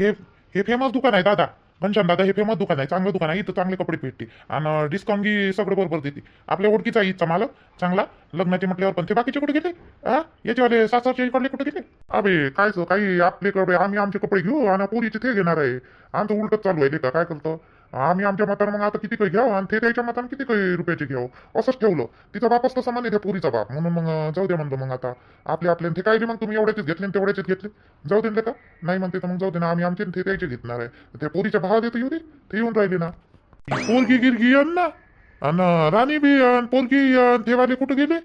हे हे फेमस दुकान आहे दादा. घनश्याम दादा हे फेमस दुकान आहे. चांगलं दुकान आहे. इथं चांगले कपडे भेटते. आणि डिस्काउंट गी सगळं बरोबर देते. आपल्या ओळखीचा इथचा मालक. चांगला. लग्नाचे म्हटल्यावर पण ते बाकीचे कुठे गेले? हा याच्यावाले सासरचे इकडले कुठे गेले? अबे काय काही काही कपडे आम्ही आमचे कपडे घेऊ आणि पोरीचे ते घेणार आहे. आमचं उलटच चालू आहे का? काय करतो? आम्ही आमच्या मतानं मग आता किती काही घ्यावं? आणि ते त्याच्या मतानं किती काही रुपयाचे घ्यावं? असंच ठेवलं. तिचा बापच तसा म्हणे त्या पुरीचा बाप. म्हणून मग जाऊ द्या म्हणतो मग आता. आपले आपले ते काय मग तुम्ही एवढ्याचेच घेतले आणि तेवढ्याचेच घेतले. जाऊ दे का नाही म्हणते तर मग जाऊ दे ना. आम्ही आमचे ते त्याचे घेतणार आहे. त्या पोरीच्या भावा देतो येऊ दे. ते येऊन राहिले ना. पोरगी गिरगी अन ना. आणि राणी बी अन पोरगी अन ते कुठे गेले?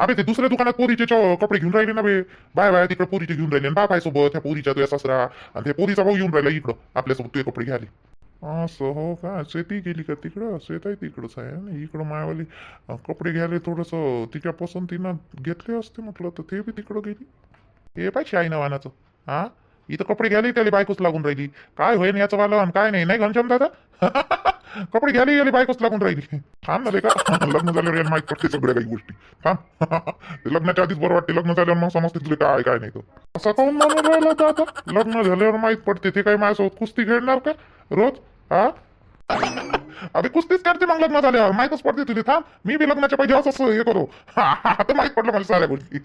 अरे ते दुसऱ्या दुकानात पोरीचे कपडे घेऊन राहिले ना बे. बाय बाय तिकडे पोरीचे घेऊन राहिले. बाप आहे सोबत त्या पोरीच्या तुझ्या सासरा. आणि त्या पोरीचा भाऊ येऊन राहिला इकडं. आपल्यासोबत तुझे कपडे घ्याले असं हो का? शेती गेली का तिकडं? शेत तिकडंच आहे इकडं मायावाली कपडे घ्यायला थोडंसं तिच्या पसंतीनं घेतले असते म्हटलं तर ते बी तिकडं गेली. हे पाय शाईना नावानाचं हा इथं कपडे घ्यायला त्याला बायकोच लागून राहिली. काय होईन याचं वालं आणि काय नाही नाही घनश्याम दादा? कपडे घ्यायला गेले बायकोच लागून राहिली. थांब ना रे का? लग्न झाल्यावर माहीत माहीत पडते सगळ्या काही गोष्टी. थांब. ते लग्नाच्या आधीच बरं वाटते लग्न झाल्यावर मग समजते तुला काय काय नाही तो. असं काऊन म्हणून राहिला आता लग्न झाल्यावर माहीत पडते ते काय माझ्यासोबत कुस्ती खेळणार का? रोज? हा? अबे कुस्तीच करते मग लग्न झाल्यावर माहीतच पडते तुझे. थांब मी बी लग्नाच्या पाहिजे असं हे करू. आता माहीत पडलं मला साऱ्या गोष्टी.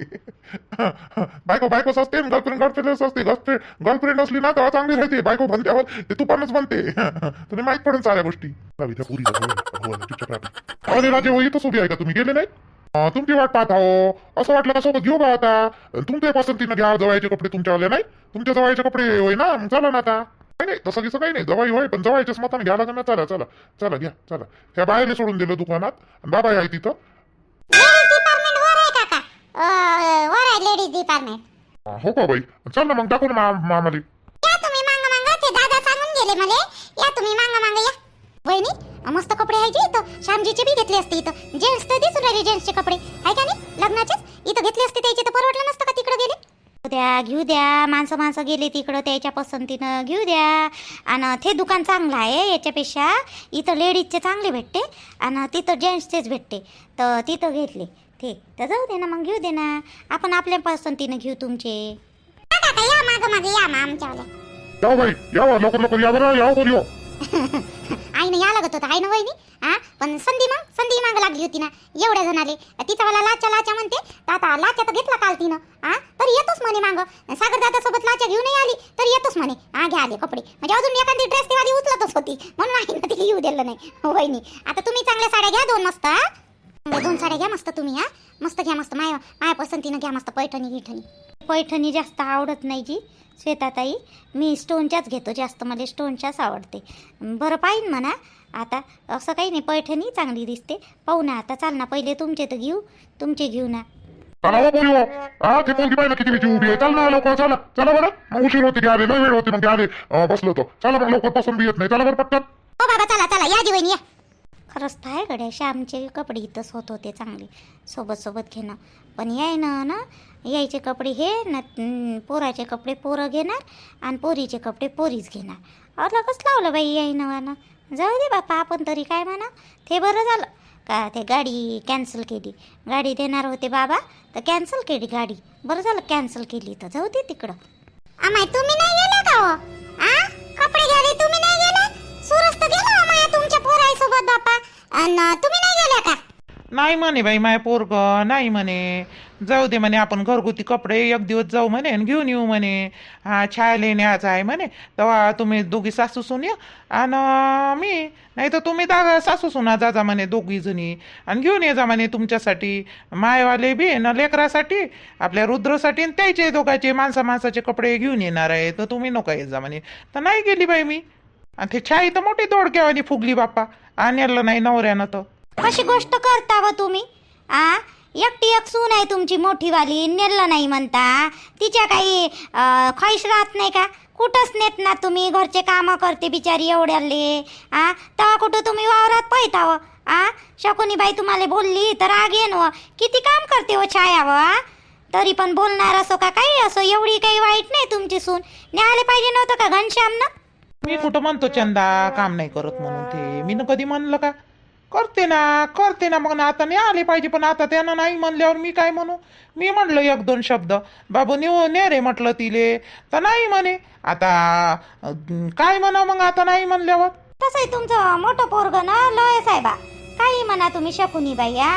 बायको बायकोच असते गर्लफ्रेंड गर्लफ्रेंडच असते. गर्लफ्रेंड गर्लफ्रेंड असली ना तेव्हा चांगली राहते. बायको बनत्यावर ते तू पणच बनते. तुला माहीत पडेल साऱ्या गोष्टी. अरे राजे हो इथंच उभी आहे का तुम्ही? गेले नाही? तुमची वाट पाहत आहो. असं वाटलं का सोबत घेऊ का आता? तुमच्या पसंतीनं घ्या जवळचे कपडे तुमच्यावाले नाही? तुमच्या जवळचे कपडे होय ना? मग चला ना आता. नाही नाही तसं कसं काही नाही. जवाई होय पण जवायच्याच मताने घ्या लागेल ना. चला चला चला घ्या चला. त्या बाहेर सोडून दिलं दुकानात. बाबा आहे तिथं. लेडीज डिपार्टमेंट हो का बाई? चल ना मग टाकू ना मा- मामाली. या तुम्ही मांग मांग ते दादा सांगून गेले मले. या तुम्ही मांग मांग या. वहिनी मस्त कपडे आहे जी इथं. श्यामजीचे बी घेतले असते इथं. जेंट्स तर दिसून राहिले जेंट्सचे कपडे. आहे का नाही? लग्नाचेच? इथं घेतले असते त्याचे तर परवडलं नसतं का तिकडे गेले? द्या घेऊ द्या माणसं माणसं गेले तिकडं त्याच्या पसंतीनं घेऊ द्या. आणि ते दुकान चांगलं आहे याच्यापेक्षा इथं लेडीजचे चांगले भेटते आणि तिथं जेंट्सचेच भेटते. तर तिथं घेतले ते. तर जाऊ दे ना मग घेऊ दे ना. आपण आपल्या पसंतीनं घेऊ तुमचे. या माग माग या मा आमच्यावाल्या जाऊ बाई यावं लवकर लवकर या बरं यावं बरं यावं. आईनं या लागत होतं. आईनं वहिनी हा पण संधी मग? संधी माग लागली होती ना. एवढ्या जणाले. तिचा मला लाचा लाचा म्हणते. तर आता लाचा तर घेतला काल तिनं हा तर येतोच म्हणे माग. सागर दादा सोबत लाचा घेऊन आली तर येतोच म्हणे. हा घ्या आले कपडे. म्हणजे अजून एखादी ड्रेस ती उचलतच होती. म्हणून आईनं तिला येऊ दिलं नाही. हो वहिनी. आता तुम्ही चांगल्या साड्या घ्या दोन मस्त दोन साड्या घ्या मस्त तुम्ही हा मस्त घ्या मस्त. माया माया पसंतीनं घ्या मस्त पैठणी गिठणी. पैठणी जास्त आवडत नाही जी श्वेताताई. मी स्टोनच्याच घेतो जास्त मला स्टोनच्याच आवडते. बरं पाहिजे म्हणा. आता असं काही नाही पैठणी चांगली दिसते. पाहू ना आता चाल ना पहिले तुमचे तर घेऊ तुमचे घेऊ ना. चला हो बोलू हा. ते किती उभी आहे. चल ना लवकर चला. चला बरं. मग उशीर होते घ्या लय वेळ होते मग घ्या अं, बसलो तो. चला मग लवकर पसंत बी येत नाही. चला बरं पटकन. हो बाबा चला चला. या जीवन या. खरंच तर आहे गड्या श्यामचे कपडे इथंच होत होते चांगले. सोबत सोबत घेणं. पण याय ना ना यायचे कपडे हे ना पोराचे कपडे पोरं घेणार आणि पोरीचे कपडे पोरीच घेणार. अलगच लावलं बाई याय नवानं जाऊ दे बापा आपण तरी काय म्हणा? ते बरं झालं. का ते गाडी कॅन्सल केली. गाडी देणार होते बाबा तर कॅन्सल केली गाडी. बरं झालं कॅन्सल केली तर जाऊ दे तिकडं. आम्ही तुम्ही नाही गेला का हो? आ? कपडे घ्यावे तुम्ही नाही गेला? सुरस्त गेला अमाया तुमच्या पोराई सोबत बापा. अन तुम्ही नाही गेल्या का? नाही म्हणे बाई माय पोरग नाही म्हणे. जाऊ दे म्हणे आपण घरगुती कपडे एक दिवस जाऊ म्हणे आणि घेऊन येऊ म्हणे. हा छाया न्यायचं आहे म्हणे. तेव्हा तुम्ही दोघी सासू सून या. आणि मी नाही तर तुम्ही दादा सासू सुना जा जा म्हणे दोघी जणी. आणि घेऊन ये जा म्हणे तुमच्यासाठी. मायवाले बी न लेकरासाठी आपल्या रुद्रसाठी आणि त्याचे दोघांचे माणसा माणसाचे कपडे घेऊन येणार आहे. तर तुम्ही नका ये जा म्हणे. तर नाही गेली बाई मी. आणि ते छाई तर मोठी दोडक्यावानी फुगली बाप्पा. आणलं नाही नवऱ्यानं तर कशी गोष्ट करता व तुम्ही? आ? एकटी एक सून आहे तुमची मोठीवाली नेलं नाही म्हणता. तिच्या काही अं, ख्वाहिश राहत नाही का? कुठंच नेत ना तुम्ही घरचे कामं करते बिचारी एवढ्याले. आ? तेव्हा कुठं तुम्ही वावरात पैताव आ? शकुनी बाई तुम्हाला बोलली तर राग येन व. किती काम करते व छाया व आ? तरी पण बोलणार असो का काही असो एवढी काही वाईट नाही तुमची सून. न्यायला पाहिजे नव्हतं का घनश्याम ना मी कुठं म्हणतो चंदा? काम नाही करत म्हणून ते. मी ना कधी म्हणलं का? करते ना करते ना मग ना आता नाही आले पाहिजे पण आता त्यानं नाही म्हणल्यावर मी काय म्हणू? मी म्हणलं एक दोन शब्द. बाबू नेऊ ने रे म्हटलं तिले. तर नाही म्हणे. आता काय म्हणा मग आता नाही म्हणल्यावर? तसंही तुमचं मोठं पोरग ना लय साहेबा. काही म्हणा तुम्ही शकुनी बाई या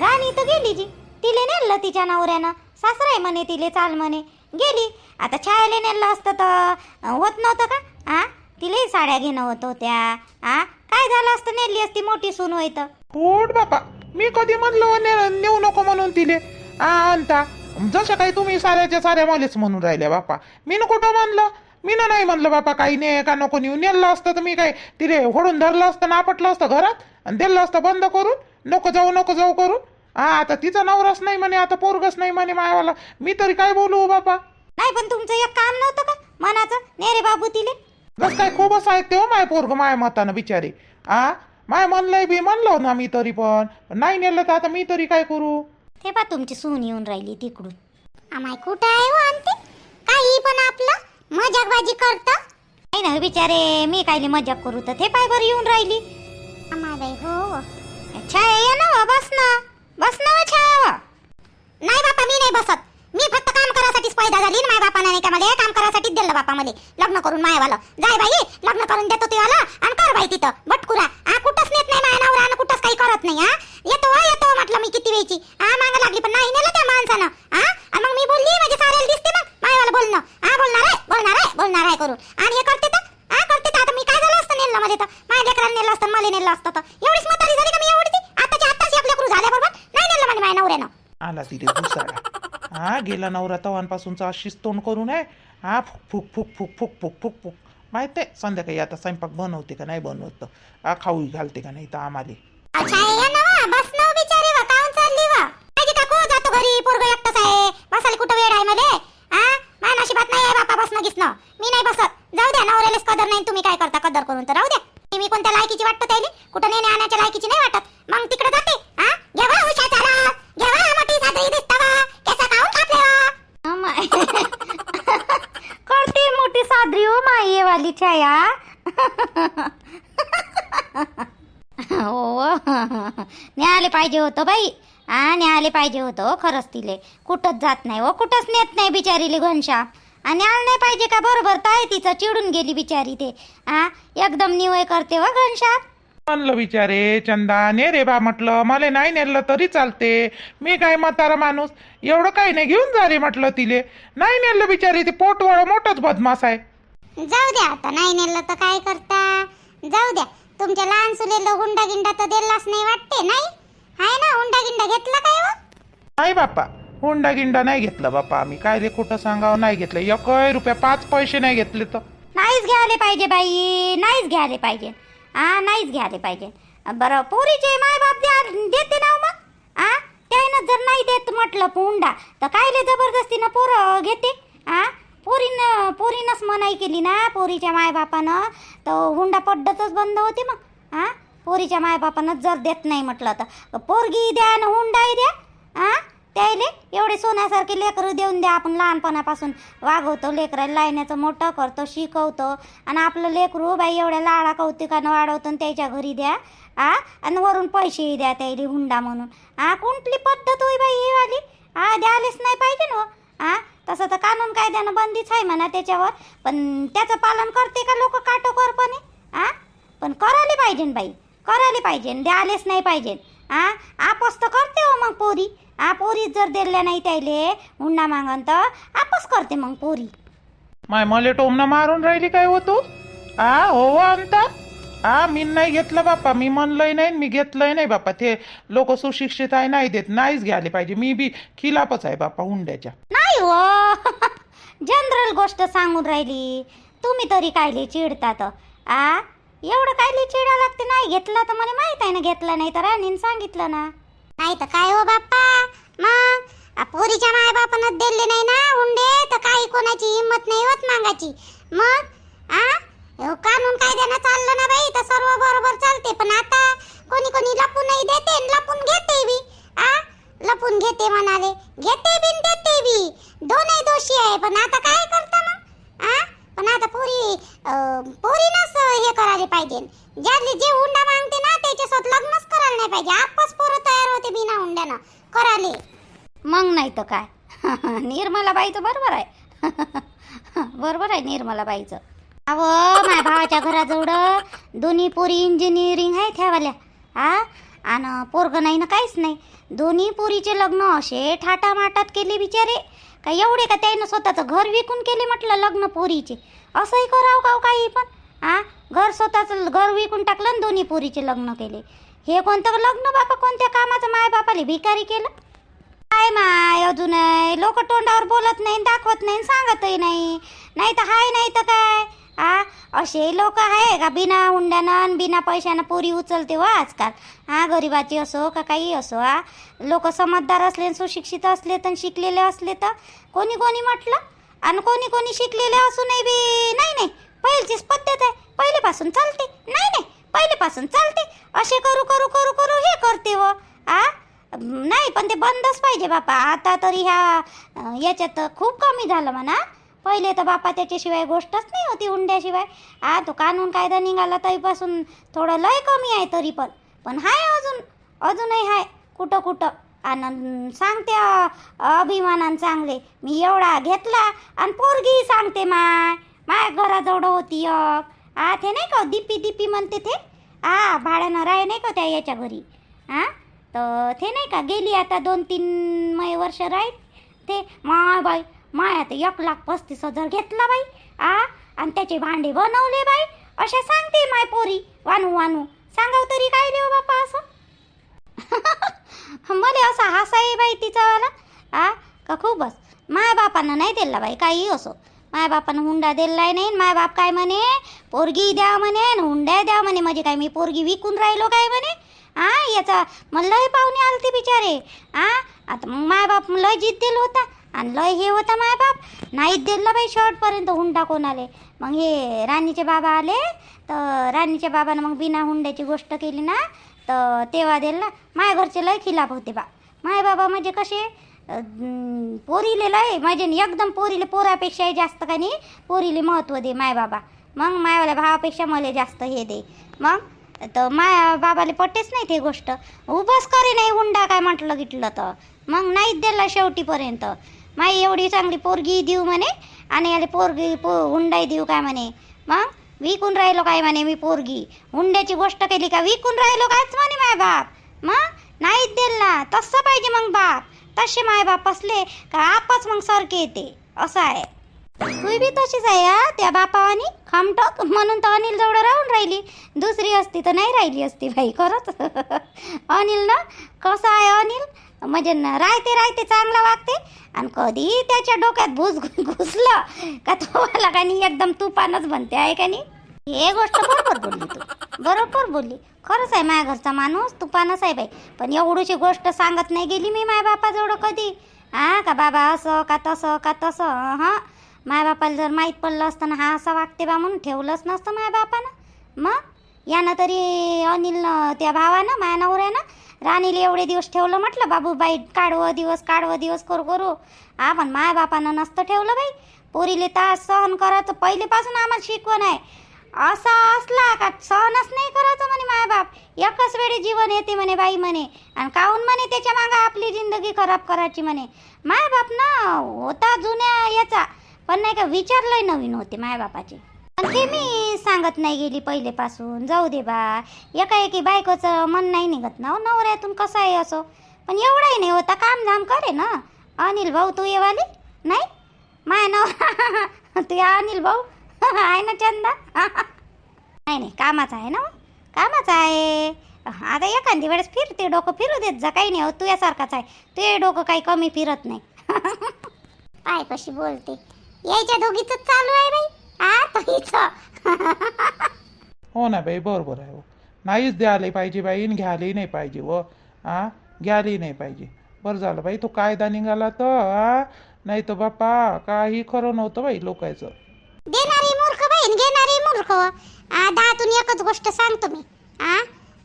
राणी तर गेली जी. तिले नेलं तिच्या नवऱ्यानं. सासरा आहे म्हणे तिले चाल म्हणे. गेली. आता छायाले नेलं असतं तर होत नव्हतं का? आ तिले साड्या घेणं होत होत्या. आ? काय झालं असतं? नेली असती मोठी सून होय तर. पोट बापा मी कधी म्हणलो ने- नेऊ नको म्हणून तिले. आ आणता जसं काही तुम्ही साऱ्याच्या साऱ्या मलाच म्हणून राहिल्या बापा. मी न कुठं म्हणलं? मी ना नाही म्हणलं बापा काही नाही का नको नेऊ. नेलं असतं तर मी काय तिले होडून धरलं असतं ना आपटलं असतं घरात? आणि दिलं असतं बंद करून? नको जाऊ नको जाऊ करून? हा आता तिचा नवराच नाही म्हणे आता पोरगच नाही म्हणे मायावाला. मी तरी काय बोलू बापा? नाही पण तुमचं एक काम नव्हतं का? मनाचं? ने रे बाबू तिले? बस काय खूपच आहे हो माय पोरग माय मतानं बिचारे. आ? माय म्हणलंय बी म्हणलो ना मी तरी पण. नाही नेलं तर आता मी तरी काय करू? ते पा तुमची सून येऊन राहिली तिकडून. आम्हाय कुठं आहे हो आणते काही पण आपलं? मजाकबाजी करत? नाही ना बिचारे मी कायली मजाक करू तर ते पाय बरं येऊन राहिली. बाई हो, हो छाया ये ना वा, बस ना. बस ना वा, छाया वा. नाही बापा मी नाही बसत. मी फक्त काम करासाठीच पैदा झाली माझ्या बापाने नाही का मला काम करासाठीच दिलं बापा मला लग्न करून मायावालं. जाय बाई लग्न करून देतो ते आला आणि कर बाई तिथं बटकुरा हा कुठंच नेत नाही माया नवरा आणि कुठंच काही करत नाही हा येतो हा, येतो म्हटलं मी किती वेळची हा माग लागली पण नाही नेलं त्या माणसानं हा आणि मग मी बोलली माझे साऱ्याला दिसते मग मायावाला बोलणं हा बोलणार आहे बोलणार आहे बोलणार आहे करून आणि हे करते तर हा करते तर आता मी काय झालं असतं नेलं मध्ये तर माझ्या लेकरांना नेलं असतं मला नेलं असतं तर एवढीच म्हातारी झाली का मी एवढी आताची आत्ताच एक लेकरू झाल्याबरोबर नाही नेलं म्हणे माझ्या नवऱ्यानं आला तिथे घुसाडा हा गेला नवरा तवांपासूनचा अशीच तोंड करून आहे. हा फुक फुक फुक फुक फुक फुक फुक माहीत आहे संध्याकाळी आता स्वयंपाक बनवते का नाही बनवत. हा खाऊ घालते का नाही तर आम्हाला. घरी पोरग आहे. कुठं वेळमध्ये हा नाही मी नाही बसत. जाऊ द्या नवऱ्यालाच कदर नाही तुम्ही काय करता कदर करून तर. राहू द्या. मी कोणत्या लायकीची वाटतं त्याला? कुठं नेणे आणायच्या लायकीची नाही वाटत. मग तिकडे जाते. हा घ्यावा करते मोठी सादरी हो माई वाली छाया. हो. न्याले पाहिजे होतं बाई. हा न्याले पाहिजे होतं हो खरंच तिले. कुठंच जात नाही हो कुठंच नेत नाही बिचारीले घनशा आणि आलं नाही पाहिजे का? बरोबर काय तिचं चिडून गेली बिचारी ते. हा एकदम निवय करते हो व घनशाप म्हणलं विचारे चंदा ने रे बा म्हटलं मला नाही नेलं तरी चालते. मी काय म्हातारा माणूस? एवढं काही नाही घेऊन जा रे म्हटलं तिले. नाही नेलं बिचारी ते पोटवळ मोठंच बदमाश आहे. जाऊ द्या आता नाही नेलं तर काय करता? जाऊ द्या. तुमच्या लहान सुलेला हुंडा गिंडा तर दिलाच नाही वाटते नाही? हाय ना हुंडा गिंडा घेतला काय नाही बाप्पा हुंडा गिंडा नाही घेतला बाप्पा आम्ही. काय रे कुठं सांगावं? नाही घेतलं. एक रुपया पाच पैसे नाही घेतले तर. नाहीच घ्यायला पाहिजे बाई नाहीच घ्यायला पाहिजे. आ नाहीच घ्यायला पाहिजे. बरं पोरीचे माय बाप द्या देते ना मग. आ त्यानं जर नाही देत म्हटलं हुंडा तर कायले जबरदस्तीनं पोरं घेते? आ पोरीनं पोरीनंच मनाई केली ना पोरीच्या मायबापानं? तर हुंडा पड्डतच बंद होते मग. आ पोरीच्या मायबापानं जर देत नाही म्हटलं तर. पोरगी द्या ना हुंडाही द्या. आ त्याले एवढे सोन्यासारखे लेकरं देऊन द्या आपण लहानपणापासून. वागवतो लेकराला लायण्याचं मोठं करतो शिकवतो. आणि आपलं लेकरू बाई एवढ्या लाडा कौतिकानं वाढवतो आणि त्याच्या घरी द्या. आ? आणि वरून पैसेही द्या त्याला हुंडा म्हणून. आ? कुठली पद्धत होई बाई ही वाली? आ द्यायलाच नाही पाहिजे ना हो. आ? तसं तर कानून कायद्यानं बंदीच आहे म्हणा त्याच्यावर. पण त्याचं पालन करते का लोक काटोकोरपणे आ? पण करायला पाहिजे बाई. करायला पाहिजे द्यायलाच नाही पाहिजे. आ? आपस तर करते हो मग पोरी. आ पोरी जर दिल्या नाही त्याले हुंडा मागन तर आपस करते मग पोरी माय मले टोमनं मारून राहिली काय हो तू आ हो अंता आ मी नाही घेतलं बाप्पा मी म्हणलंय नाही मी घेतलंय नाही बाप्पा ते लोक सुशिक्षित आहे नाही देत नाहीच घ्यायला पाहिजे मी बी खिलापच आहे बाप्पा हुंड्याच्या नाही हो जनरल गोष्ट सांगून राहिली तुम्ही तरी कायले चिडतात आ एवढं कायले चिडा लागते नाही घेतलं तर मला माहीत आहे ना घेतलं नाही तर राणीने सांगितलं ना नाही तर काय हो बाप्पा? मग? पोरीच्या माय बापानं दिले नाही ना हुंडे तर काही कोणाची हिंमत नाही होत मागाची. मग? आ? अहो, कानून कायद्यानं चाललं ना बाई तर सर्व बरोबर चालते. पण आता कोणी कोणी लपूनही देते लपून घेते बी. आ? लपून घेते म्हणाले. घेते बी आणि देते बी दोनही दोषी आहे पण आता काय करता मग आ पण आता पोरी अं, पोरीनंच हे करायला पाहिजे ज्याले जे हुंडा मागते ना ते त्याच्यासोबत लग्नच करायला नाही पाहिजे आपच पोरं तयार होते बिना हुंड्यानं कराले मग नाही तर काय निर्मलाबाईचं बरोबर आहे बरोबर आहे निर्मलाबाईचं अहो माझ्या भावाच्या घराजवळ दोन्ही पोरी इंजिनिअरिंग आहे त्यावाल्या आ? आणि पोरग नाही ना काहीच नाही. दोन्ही पोरीचे लग्न असे ठाटामाटात केले बिचारे. का एवढे का त्यानं स्वतःचं घर विकून केले म्हटलं लग्न पोरीचे? असंही करावं का हो काही पण? आ? घर स्वतःचं घर विकून टाकलं आणि दोन्ही पोरीचे लग्न केले. हे कोणतं लग्न बापा? कोणत्या कामाचं? माय बापाले भिकारी केलं? काय माय अजून लोक तोंडावर बोलत नाही दाखवत नाही सांगतही नाही. नाही तर हाय नाही तर काय? आ? असे लोक आहे का? बिना हुंड्यानं आणि बिना पैशानं पोरी उचलते व आजकाल. हा गरिबाची असो का काही असो हा लोक समजदार असले आणि सुशिक्षित असले तर शिकलेले असले तर कोणी कोणी म्हटलं? आणि कोणी कोणी शिकलेले असूनही बी नाही नाही. पहिलीचीच पद्धत आहे. पहिलेपासून चालते. नाही नाही. पहिलेपासून चालते. असे करू करू करू करू हे करते व आ? नाही पण ते बंदच पाहिजे बापा. आता तरी ह्या याच्यात खूप कमी झालं म्हणा. पहिले तर बापा त्याच्याशिवाय गोष्टच नाही होती हुंड्याशिवाय. आ तो कानून कायदा निघाला तरीपासून थोडं लय कमी आहे तरी पण. पण हाय अजून अजूनही हाय. कुठं कुठं. आणि सांगते अभिमानान चांगले मी एवढा घेतला आणि पोरगी सांगते माय. माय घराजवळ होती आ ते नाही का दिप्पी दिप्पी म्हणते ते? आ भाड्यानं राय नाही का त्या याच्या घरी? हां तर ते नाही का गेली आता दोन तीन मै वर्ष राहील. ते माय बाई माया आता एक लाख पस्तीस हजार घेतला बाई आ? आणि त्याचे भांडे बनवले बाई. अशा सांगते माय पोरी वानू वानू. सांगाव तरी काय देऊ हो बापा असं? मला असा आहे बाई तिचावाला आ? का खूपच. माय बापानं नाही दिला बाई काही असो. माय बापानं हुंडा दिलाय नाही माय बाप काय म्हणे? पोरगी द्या म्हणे आणि हुंडा द्या म्हणे. म्हणजे काय मी पोरगी विकून राहिलो काय म्हणे? आ याचा मग लय पाहुणे आलते बिचारे. आ आता मग मायबाप लय जिद्द दिलं होता आणि लय हे होता मायबाप नाहीच दिलं बाई शॉर्टपर्यंत हुंडा कोणाले. मग हे राणीचे बाबा आले तर राणीच्या बाबानं मग बिना हुंड्याची गोष्ट केली ना तर तेव्हा दिला माय घरचे लय खिलाफ होते बा. माय बाबा म्हणजे कसे पोरीले लय म्हणजे एकदम पोरीले पोरापेक्षाही जास्त का नाही पोरीले महत्त्व दे मायबाबा मग मायवाल्या भावापेक्षा मला जास्त हे दे. मग तर माया बाबाले पटेच नाही ते गोष्ट. उभंच करे नाही हुंडा काय म्हटलं गिटलं तर. मग नाहीच दिला शेवटीपर्यंत. माई एवढी चांगली पोरगी देऊ म्हणे आणि याले पोरगी पो हुंडाई देऊ काय म्हणे. मग विकून राहिलो काय म्हणे मी पोरगी. हुंड्याची गोष्ट केली का विकून राहिलो कायच म्हणे माय बाप. मग नाहीच दिला. तसं पाहिजे मग बाप. तसे माय बाप असले का आपच मग सारखे येते. असं आहे. तू बी तशीच आहे हा? त्या बापावानी? खमटक? म्हणून तर अनिल जवळ राहून राहिली. दुसरी असती तर नाही राहिली असती बाई खरंच. अनिल ना कसं आहे अनिल? म्हणजे न- राहते राहते चांगला वागते. आणि कधी त्याच्या डोक्यात भूस घुसलं का तुम्हाला मला का नाही एकदम तुपानच बनते आहे का नाही? हे गोष्ट बरोबर बोलली तू. बरोबर बोलली. खरंच आहे माझ्या घरचा माणूस तुफानच आहे बाई. पण एवढीशी गोष्ट सांगत नाही गेली मी माझ्या बापाजवळ कधी. हा का बाबा असं का तसं का तसं हां? मायबापाला जर माहीत पडलं असतं ना हा असा वागते बा म्हणून ठेवलंच नसतं मायबापानं मग? यानं तरी अनिलनं त्या भावानं माया नवऱ्यानं राणीला एवढे दिवस ठेवलं म्हटलं बाबू बाई काढवं दिवस काढवं दिवस करू करू. हा पण नसतं ठेवलं बाई. पोरीले तास सहन करायचं पहिलेपासून आम्हाला शिकवण आहे. असा असला का सहनच नाही करायचं म्हणे मायबाप एकच वेळी जीवन येते म्हणे बाई म्हणे. आणि काहून म्हणे त्याच्या मागं आपली जिंदगी खराब करायची म्हणे. मायबाप ना होता जुन्या याचा. पण नाही का विचारलंय नवीन होते मायबापाचे पण ते मी सांगत नाही गेली पहिलेपासून. जाऊ दे बा. एकाएकी बायकोचं मन नाही निघत ना हो, नवऱ्यातून कसं आहे असो? पण एवढाही नाही होता. काम धाम करे ना. अनिल भाऊ तू येवाली? नाही? माय नव तू या अनिल भाऊ. आहे ना चंदा? नाही नाही. कामाचा आहे ना हो. कामाचा आहे. आता एखादी वेळेस फिरते डोकं. फिरू देत जा. काही नाही हो. तुझ्यासारखाच आहे. तुझे डोकं काही कमी फिरत नाही. पाय कशी बोलते. यायच्या दोघीच चालू आहे बाई. आ तो हिचं हो ना बाई बरोबर आहे हो. नाहीच द्यायला पाहिजे बाई आणि घ्यायलाही नाही पाहिजे व आ घ्यायलाही नाही पाहिजे. बरं झालं बाई तो कायदा निघाला तर आ नाही तर बापा काही खरं नव्हतं बाई लोकांचं देणारी मूर्ख बहीण घेणारी मूर्ख आ दहातून एकच गोष्ट सांगतो मी. आ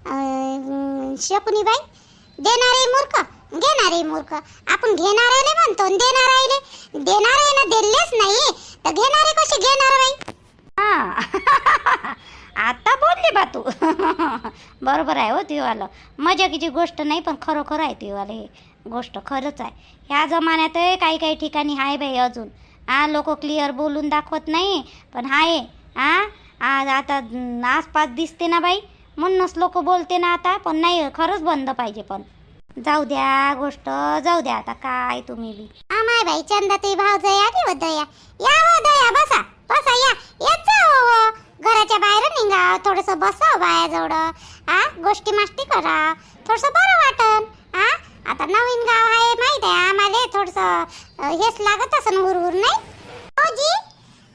अं, शकुनी बाई देणारे मूर्ख घेणारे मूर्ख. आपण घेणाऱ्याले म्हणतो आणि आहे ना दिलेच नाही. तर घेणारे कसे घेणार बाई? हा. आता बोलली बा तू. बरोबर आहे हो तुझीवालं मजाकीची गोष्ट नाही पण खरोखर आहे तुझीवालं हे गोष्ट खरंच आहे. ह्या जमान्यात काही काही ठिकाणी आहे बाई अजून. हा लोक क्लिअर बोलून दाखवत नाही पण आहे. आ आज आता आसपास दिसते ना बाई. म्हणूनच लोक बोलते ना आता पण नाही खरंच बंद पाहिजे पण. जाऊ द्या गोष्ट जाऊ द्या आता काय तुम्ही बी. आमाय बाई चंदा ते भाव जया की व दया? या व दया बसा बसा या. येत जा हो, हो. घराच्या बाहेर निघा थोडस बसा हो बायाजवळ. आ गोष्टी माष्टी करा. थोडस बरं वाटन. हा आता नवीन गाव आहे माहीत आहे आम्हाला थोडस हेच लागत असन हुरहुर नाही? हो जी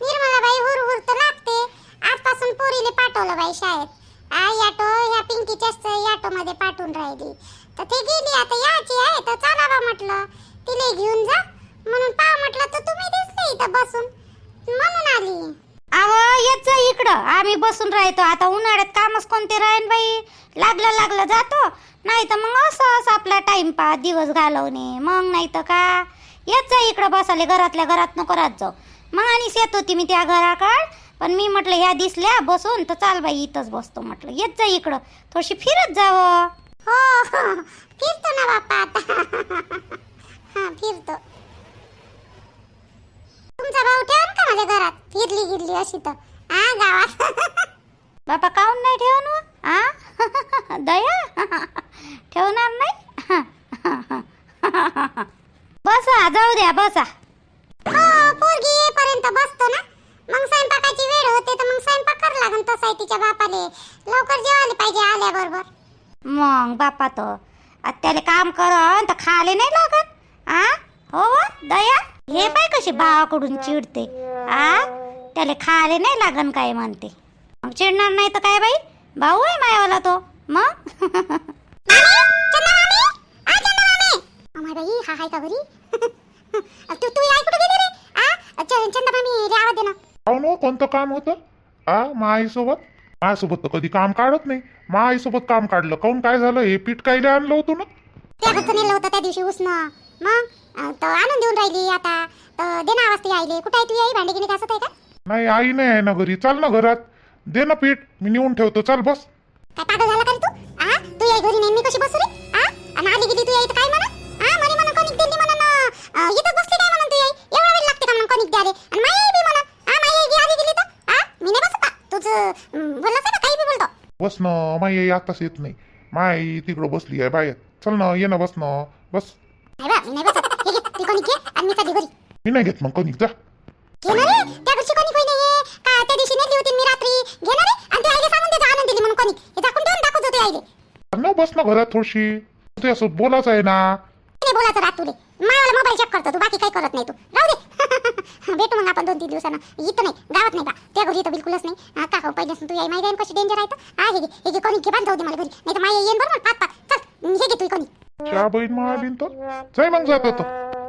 निर्मला बाई हुरहुर तर लागते. आजपासून पोरीले पाठवलं बाई शाळेत. आ याटो ह्या पिंकीच्याच याटो मध्ये पाठवून राहिली. तर ती गेली आता याची आहे तर चला बा म्हटलं. तिने घेऊन जा. म्हणून पा म्हटलं तर तुम्ही दिसले इथं बसून. म्हणून आली. अहो येत जा इकडं. आम्ही बसून राहतो. आता उन्हाळ्यात कामच कोणते राहीन बाई? लागलं लागलं जातो. नाही तर मग असंच आपला टाइमपास दिवस घालवणे. मग नाही तर का? येत जा इकडं बसाले घरातल्या घरात नको राहत जाऊ. मग आणि येत होती मी त्या घराकड. पण मी म्हटलं ह्या दिसल्या बसून तर चाल बाई इथंच बसतो म्हटलं. येत जा इकडं. थोडीशी फिरत जावं. हो हो. फिरतो ना बाप्पा आता. हा फिरतो. तुमचा भाऊ ठेवून का माझ्या घरात? फिरली गिरली अशी तर. हा गावात बापा काहून नाही ठेवून आ? दया? ठेवणार नाही? बसा जाऊ द्या बसा. हो पोरगी येईपर्यंत बसतो ना. मग स्वयंपाकाची वेळ होते तर मग स्वयंपाक कर लागन तसं आहे तिच्या बापाले. लवकर जेवायला पाहिजे आल्याबरोबर. मग बापा तर आता त्याला काम करन तर खाले नाही लागत. आ? हो दया. हे पाय कशी भावाकडून चिडते. आ? त्याला खाले नाही लागन काय म्हणते. मग चिडणार नाही तर काय बाई? भाऊ आहे मायावाला तो. मग? मामी चंदा मामी आ चंदा मामी अमाय बाई हा हाय का घरी? तू तू आई कुठे गेली रे? आ? च- चंदा मामी रे आवाज दे ना. पाहून हो, कोणतं काम होतं? आ माईसोबत? माझ्यासोबत तर कधी काम काढत नाही. माईसोबत काम काढलं. काऊन काय झालं? हे पीठ कायले आणलं होतं ना? त्या घरचं नेलं होतं त्या दिवशी उसनं. मग? अं, तर आणून देऊन राहिली आता. तर दे ना आवाज ती आईले. कुठे आहे तू आई? भांडी गिनी घासत आहे का? नाही आई नाही आहे ना घरी. चाल ना घरात. दे ना पीठ. मी नेऊन ठेवतो. चाल बस. काय पागल झाला का रे तू? आ? तू आई घरी नेहमी कशी बसू रे? आ? आणि आली गेली तू आई तर काय म्हणा आ? म्हणे दिली बसली काय म्हणून तू आई? एवढा वेळ लागते का म्हणून कणिक द्याले? आणि माई आई बी म्हणा आ माई आई बी आली गेली तर? आ? मी नाही बसत. का बोललास आहे ना काही बी बोलतो. बस ना माई आताच येत नाही. माई तिकडं बसली आहे बाहेर. चल ना ये ना बस ना. बस. नाही बा मी नाही बसत. हे घे ती कणिक घे आणि मी चालली घरी. मी नाही घेत मग कणिक जा. घे ना रे त्या घरची कणिक होई नाहीये. का त्या दिवशी नेली होती मी रात्री. घे ना रे आणि ते आईले सांगून दे आणून दिली म्हणून कणिक हे दाखवून देऊन दाखवत होते आईले. ना बस ना घरात थोडीशी. ते असं बोलायचं आहे ना. नाही बोलायचं रात तुले. मायाला मोबाईल चेक करतो तू बाकी काही करत नाही तू. राहू दे. भेटू मग आपण दोन तीन दिवसानं. इथं नाही गावात नाही का त्या घरी तर बिलकुलच नाही. का हो पहिलेच तू आई माई कशी डेंजर आहे तर हा हे घे कोणी घे बांध जाऊ दे मला घरी. नाही तर माई येईन बरोबर पाच पाच. चल हे घे तू कोणी. चहा बहीण मग आली तर. जाय मग जात होतं